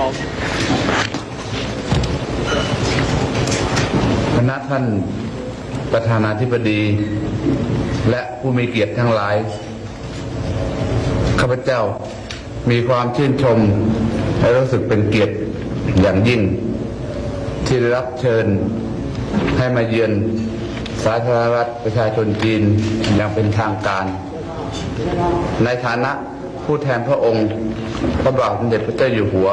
ลองคณะท่านประธานาธิบดี และผู้มีเกียรติทั้งหลาย ข้าพเจ้ามีความชื่นชม และรู้สึกเป็นเกียรติอย่างยิ่ง ที่ได้รับเชิญให้มาเยือนสาธารณรัฐประชาชนจีนอย่างเป็นทางการ ในฐานะผู้แทนพระองค์พระบาทสมเด็จพระเจ้าอยู่หัว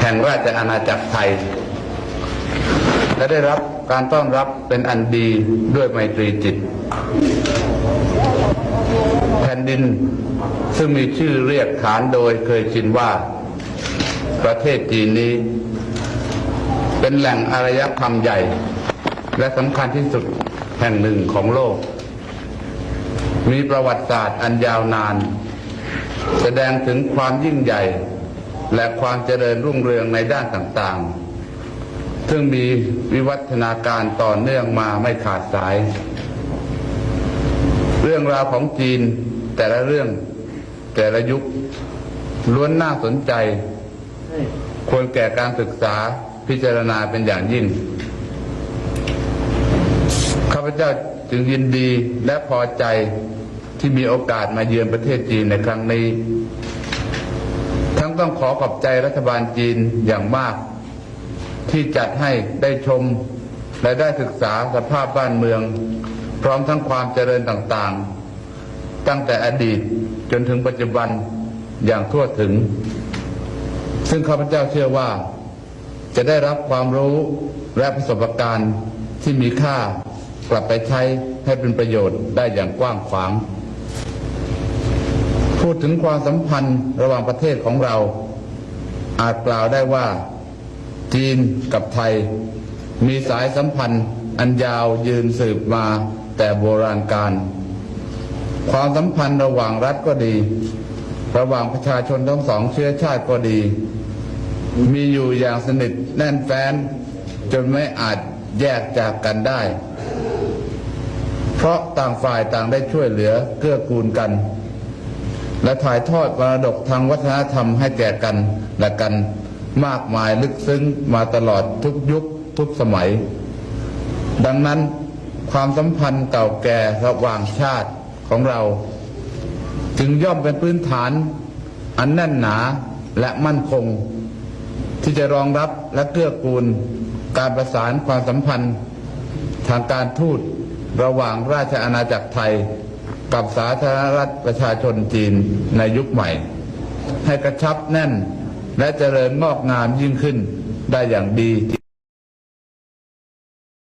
แห่งราชอาณาจักรไทย และได้รับการต้อนรับเป็นอันดีด้วยไมตรีจิต แผ่นดินซึ่งมีชื่อเรียกขานโดยเคยชินว่า ประเทศจีนนี้ เป็นแหล่งอารยธรรมใหญ่ และสำคัญที่สุดแห่งหนึ่งของโลก มีประวัติศาสตร์อันยาวนาน แสดงถึงความยิ่งใหญ่ และความเจริญรุ่งเรืองในด้านต่างๆ ซึ่งมีวิวัฒนาการต่อเนื่องมาไม่ขาดสาย เรื่องราวของจีนแต่ละเรื่องแต่ละยุคล้วนน่าสนใจ ควรแก่การศึกษาพิจารณาเป็นอย่างยิ่ง ข้าพเจ้าจึงยินดีและพอใจที่มีโอกาสมาเยือนประเทศจีนในครั้งนี้ ทั้งต้องขอขอบใจรัฐบาลจีนอย่างมาก ที่จัดให้ได้ชมและได้ศึกษาสภาพบ้านเมือง พร้อมทั้งความเจริญต่างๆ ตั้งแต่อดีตจนถึงปัจจุบันอย่างทั่วถึง ซึ่งข้าพเจ้าเชื่อว่า จะได้รับความรู้และประสบการณ์ที่มีค่ากลับไปใช้ให้เป็นประโยชน์ได้อย่างกว้างขวาง พูดถึงความสัมพันธ์ระหว่างประเทศของเรา อาจกล่าวได้ว่าจีนกับไทย มีสายสัมพันธ์อันยาวยืนสืบมาแต่โบราณกาลความสัมพันธ์ระหว่างรัฐก็ดี ระหว่างประชาชนทั้งสองเชื้อชาติก็ดี มีอยู่อย่างสนิทแน่นแฟ้น จนไม่อาจแยกจากกันได้ เพราะต่างฝ่ายต่างได้ช่วยเหลือเกื้อกูลกัน และถ่ายทอดมรดกทางวัฒนธรรมให้แก่กันและกันมากมายลึกซึ้งมาตลอดทุกยุคทุกสมัย ดังนั้นความสัมพันธ์เก่าแก่ระหว่างชาติของเรา จึงย่อมเป็นพื้นฐาน อันแน่นหนาและมั่นคง ที่จะรองรับและเกื้อกูล การประสานความสัมพันธ์ ทางการทูตระหว่างราชอาณาจักรไทย กับสาธารณรัฐประชาชนจีนในยุคใหม่ ให้กระชับแน่นและเจริญงอกงามยิ่งขึ้นได้อย่างดี